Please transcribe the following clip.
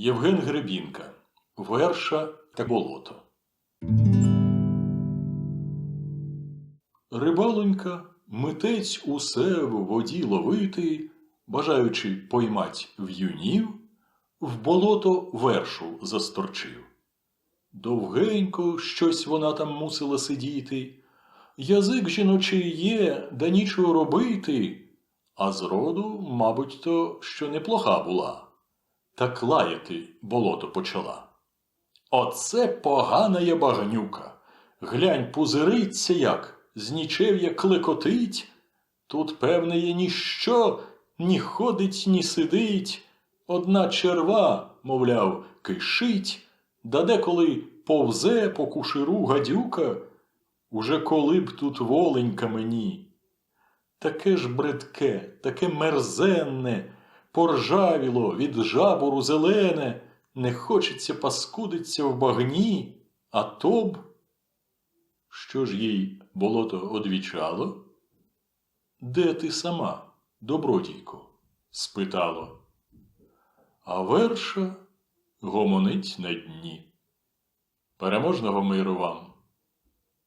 Євген Гребінка. Верша та болото. Рибалонька, митець усе в воді ловити, бажаючи поймать в'юнів, в болото вершу засторчив. Довгенько щось вона там мусила сидіти. Язик жіночий є, да нічого робити, а зроду, мабуть, то, що неплоха була. Так лаяти болото почала. Оце погана є багнюка. Глянь, пузириться як, з нічев'я клекотить. Тут, певне, є ніщо, ні ходить, ні сидить. Одна черва, мовляв, кишить, да деколи повзе по куширу гадюка. Уже коли б тут воленька мені. Таке ж бридке, таке мерзенне, поржавіло від жабору зелене, не хочеться паскудиться в багні, а то б. Що ж їй болото одвічало? Де ти сама, добродійко? спитало. А верша гомонить на дні. Переможного миру вам!